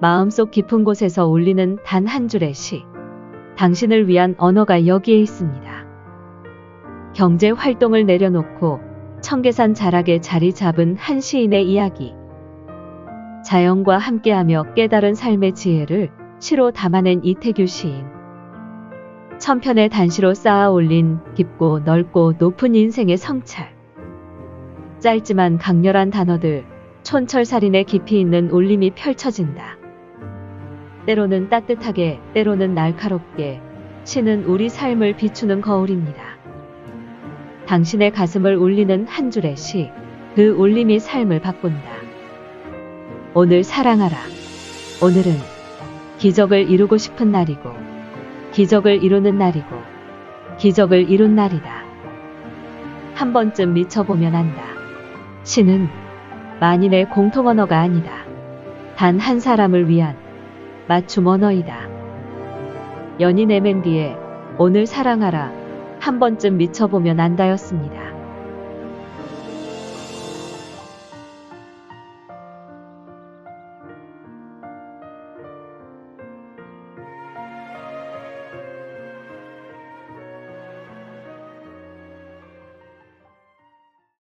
마음속 깊은 곳에서 울리는 단 한 줄의 시. 당신을 위한 언어가 여기에 있습니다. 경제 활동을 내려놓고 청계산 자락에 자리 잡은 한 시인의 이야기. 자연과 함께하며 깨달은 삶의 지혜를 시로 담아낸 이태규 시인. 천편의 단시로 쌓아 올린 깊고 넓고 높은 인생의 성찰. 짧지만 강렬한 단어들, 촌철살인의 깊이 있는 울림이 펼쳐진다. 때로는 따뜻하게, 때로는 날카롭게, 시는 우리 삶을 비추는 거울입니다. 당신의 가슴을 울리는 한 줄의 시, 그 울림이 삶을 바꾼다. 오늘 사랑하라. 오늘은 기적을 이루고 싶은 날이고, 기적을 이루는 날이고, 기적을 이룬 날이다. 한 번쯤 미쳐보면 안다. 시는 만인의 공통 언어가 아니다. 단 한 사람을 위한 맞춤 언어이다. 연인 MND의 오늘 사랑하라 한 번쯤 미쳐보면 안다였습니다.